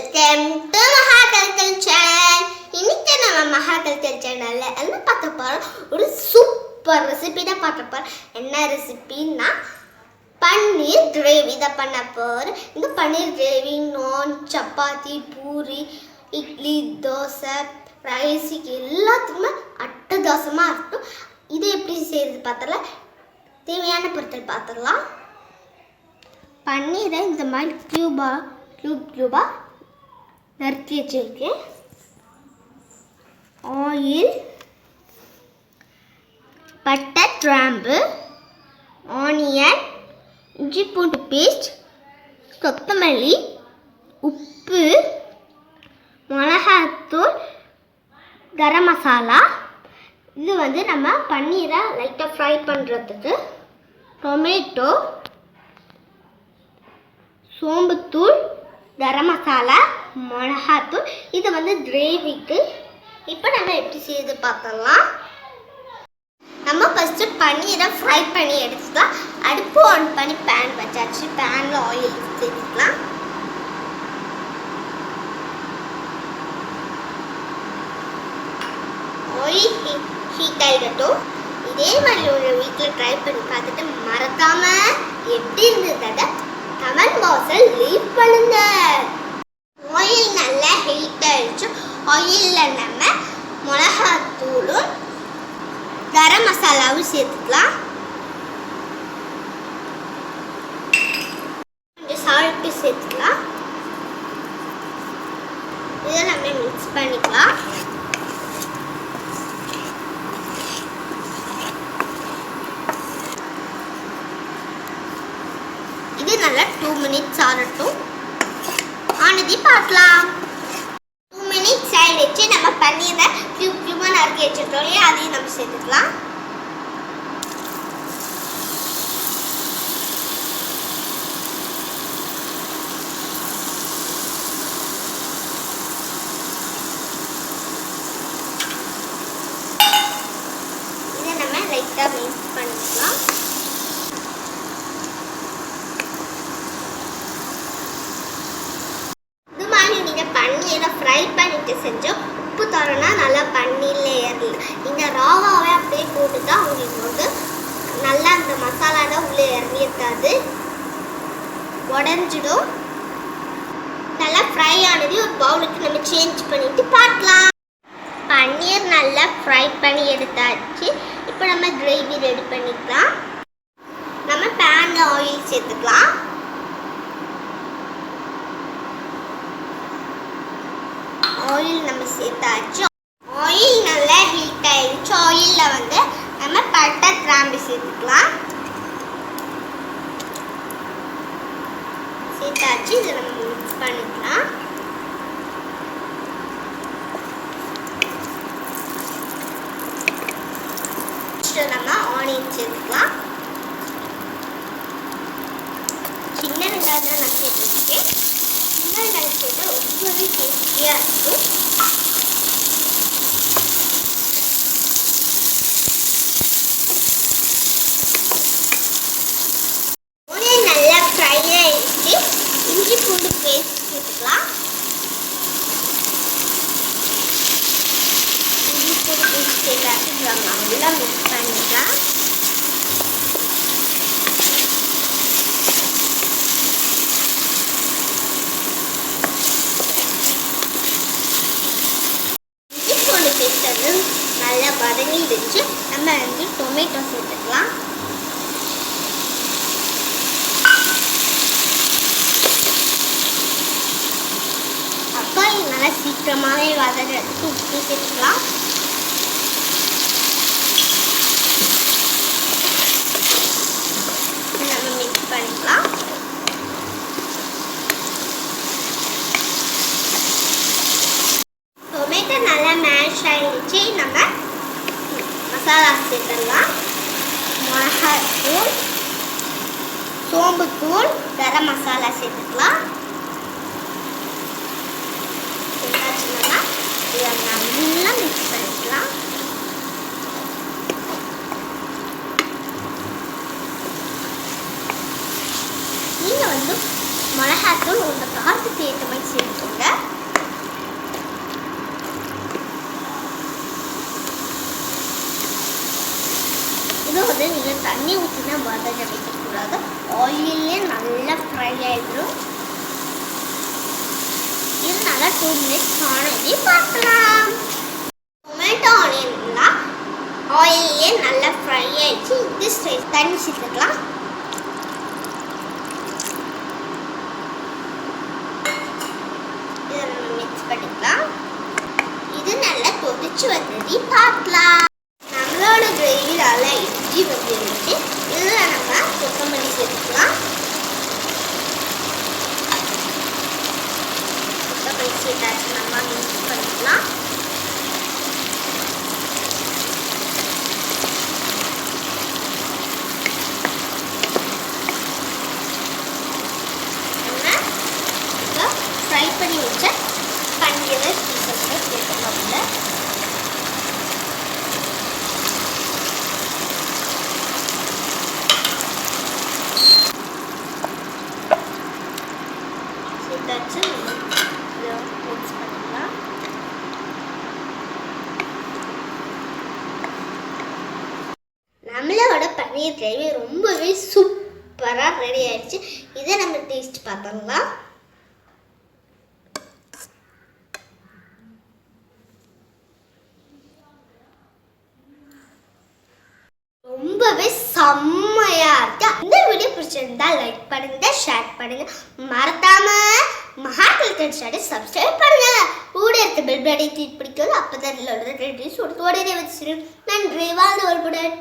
Welcome to மகாகல்கல் channel இன்னைக்கு நம்ம மகாகல்கல் சேனல்ல என்ன பார்க்க போறோம்? ஒரு சூப்பர் ரெசிபி தான் பார்க்க போறோம். என்ன ரெசிபின்னா பன்னீர் கிரேவி தான் பண்ண போறோம். இந்த பன்னீர் கிரேவி நான் சப்பாத்தி பூரி இட்லி தோசை ரைஸுக்கு எல்லாத்துக்குமே அட்டகாசமாக இருக்கும் இது எப்படி செய்யறது பார்த்தல தேவையான பொருட்கள் பார்த்துடலாம். பன்னீரை இந்த மாதிரி க்யூபா க்யூப் க்யூபாக நறுக்கி வச்சுருக்கேன் ஆயில் பட்டை கிராம்பு ஆனியன் இஞ்சி பூண்டு பேஸ்ட் கொத்தமல்லி உப்பு மிளகாத்தூள் கரம் மசாலா. இது வந்து நம்ம பன்னீரை லைட்டாக ஃப்ரை பண்ணுறதுக்கு டொமேட்டோ சோம்புத்தூள் கரம் மசாலா. மிளகாத்தூள். இது வந்து கிரேவிக்கு இப்போ நம்ம எப்படி செய்து பார்த்தலாம் நம்ம ஃபஸ்ட்டு பன்னீரை ஃப்ரை பண்ணி எடுத்துக்கலாம். அடுப்பு ஆன் பண்ணி பேன் வச்சாச்சு. பேனில் ஆயில் சேர்த்துக்கலாம். ஆயில் ஹீட் ஆகிடட்டும் இதே மாதிரி ஒரு வீட்டில் ட்ரை பண்ணி பார்த்துட்டு மறக்காம எப்படி இருந்ததை கமெண்ட் பாக்ஸில் லீவ் பண்ணுங்க ஆயில் நல்லா ஹீட் ஆயிடுச்சு ஆயிலில் நம்ம மிளகாத்தூளும் கரம் மசாலாவும் சேர்த்துக்கலாம். கொஞ்சம் சால்ட்டு சேர்த்துக்கலாம். இதை நம்ம மிக்ஸ் பண்ணிக்கலாம். இது நல்லா டூ மினிட்ஸ் ஆகட்டும் ஆனதி பார்க்கலாம். ஆயிடுச்சு கியூப் கியூபாக நறுக்கி வச்சுருக்கோம் இல்லையா? அதையும் நம்ம சேர்த்துக்கலாம். இதை நம்ம லைட்டாக மிக்ஸ் பண்ணிக்கலாம் இது மாதிரி நீங்கள் பன்னீரை ஃப்ரை பண்ணிட்டு செஞ்சோம் உப்பு தரனா நல்லா பன்னீர்ல இந்த ராவாவை அப்படியே போட்டு தான் உங்களுக்கு வந்து நல்லா அந்த மசாலாலாம் உள்ளே இறங்கியிருக்காது உடஞ்சிடும். நல்லா ஃப்ரை ஆனது ஒரு பவுலுக்கு நம்ம சேஞ்ச் பண்ணிட்டு பார்க்கலாம். பன்னீர் நல்லா ஃப்ரை பண்ணி எடுத்தாச்சு. இப்போ நம்ம கிரேவி ரெடி பண்ணிக்கலாம். நம்ம பேனில் ஆயில் சேர்த்துக்கலாம். ஆயில் நம்ம சேர்த்தாச்சு ஆயில் நல்லா ஹீட் ஆயிடுச்சு ஆயிலில் வந்து நம்ம பட்டை கிராம்பு சேர்த்துக்கலாம் சேர்த்தாச்சு இதை நம்ம மிக்ஸ் பண்ணிக்கலாம். நம்ம ஆனியன் சேர்த்துக்கலாம். சின்ன வெங்காயம் தான் நான் சேர்த்துருக்கேன். சின்ன வெங்காயம் சேர்த்து ரொம்பவே டேஸ்டியாக இருக்கும் ஆனியன் நல்லா ஃப்ரை ஆகிடுச்சு இஞ்சி பூண்டு பேஸ்ட் சேர்த்துக்கலாம் இஞ்சி பூண்டு பேஸ்ட் எல்லாத்தையும் நம்ம நல்லா மிக்ஸ் பண்ணிக்கலாம் இஞ்சி பூண்டு பேஸ்ட் வந்து நல்லா வதங்கிடுச்சு நம்ம வந்து டொமேட்டோ சேர்த்துக்கலாம் தக்காளி நல்லா சீக்கிரமாகவே வதங்கிறதுக்கு உப்பு சேர்த்துக்கலாம் இதை நம்ம மிக்ஸ் பண்ணிக்கலாம். டொமேட்டோ நல்லா மேஷ் ஆகிடுச்சு நம்ம மசாலா சேர்த்துடலாம். மிளகாத்தூள் சோம்புத்தூள் கரம் மசாலா சேர்த்துக்கலாம். நல்லா. மிக்ஸ் பண்ணிக்கலாம் நீங்கள் வந்து மிளகாத்தூள் உங்க காரத்துக்கு ஏற்ற மாதிரி சேர்த்துக்கோங்க. இது வந்து நீங்கள் தண்ணி ஊற்றினா வதங்க வைக்கக்கூடாது. ஆயிலே நல்லா ஃப்ரை ஆகிடும் இது நல்லா டூ மினிட்ஸ் ஆனதி பார்க்கலாம். டொமேட்டோ ஆனியன்லாம் ஆயிலே நல்லா ஃப்ரை ஆகிடுச்சு இது ஸ்டேஜ் தண்ணி சேர்த்துக்கலாம் இதை நம்ம மிக்ஸ் பண்ணிக்கலாம் இது நல்லா கொதிச்சு வந்தது பார்க்கலாம் நம்மளோட கிரேவி நல்லா இட்லி வந்துருச்சு இதில் நம்ம கொத்தமல்லி சேர்த்துக்கலாம் கொத்தமல்லி சேர்த்தாச்சு நம்ம மிக்ஸ் பண்ணிக்கலாம் நம்ம ஃப்ரை பண்ணி வச்ச பன்னீரை பீசஸ் சேர்த்துக்கலாம் உள்ள. வச்சு மிக்ஸ் பண்ணிக்கலாம் நம்மளோட பன்னீர் கிரேவி ரொம்பவே சூப்பராக ரெடி ஆயிடுச்சு. இதை நம்ம டேஸ்ட் பார்த்துடலாம். ரொம்பவே செம்மையா இருக்கு. இந்த வீடியோ பிடிச்சிருந்தா லைக் பண்ணுங்க ஷேர் பண்ணுங்க. மறக்காம மகா கல்ச்சர் சேனல் சப்ஸ்கிரைப் பண்ணுங்க. கூட இருக்க பெல் பட்டனை கிளிக் பிடிக்கல அப்பதான் இதில் ரெடியூஸ் உடனே வச்சிரு நன்றி. வாழ்ந்து வருபுடன்